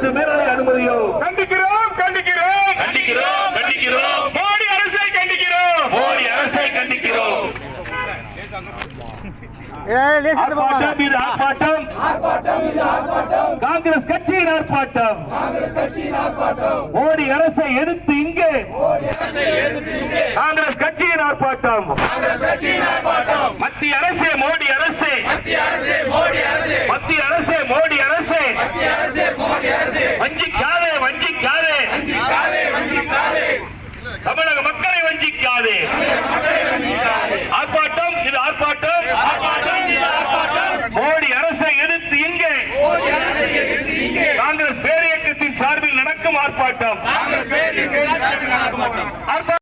அத்துமீறலை அனுமதியோ கண்டிக்கிறோம் கண்டிக்கிறோம். கண்டிக்கிறோம் கண்டிக்கிறோம். மோடி அரசை கண்டிக்கிறோம். மோடி அரசை கண்டிக்கிறோம். ஆர்ப்பாட்டம் இது ஆர்ப்பாட்டம். காங்கிரஸ் கட்சியின் ஆர்ப்பாட்டம். மோடி அரசை எதிர்த்து இங்கே. காங்கிரஸ் கட்சியின் ஆர்ப்பாட்டம் மத்திய அரசே மோடி அரசே வஞ்சிக்காதே வஞ்சிக்காதே தமிழக மக்களை வஞ்சிக்காதே ஆர்ப்பாட்டம் இது ஆர்ப்பாட்டம். மோடி அரசை எதிர்த்து இங்கே. காங்கிரஸ் பேரியக்கத்தின் சார்பில் நடக்கும் ஆர்ப்பாட்டம். ஆர்ப்பாட்டம்.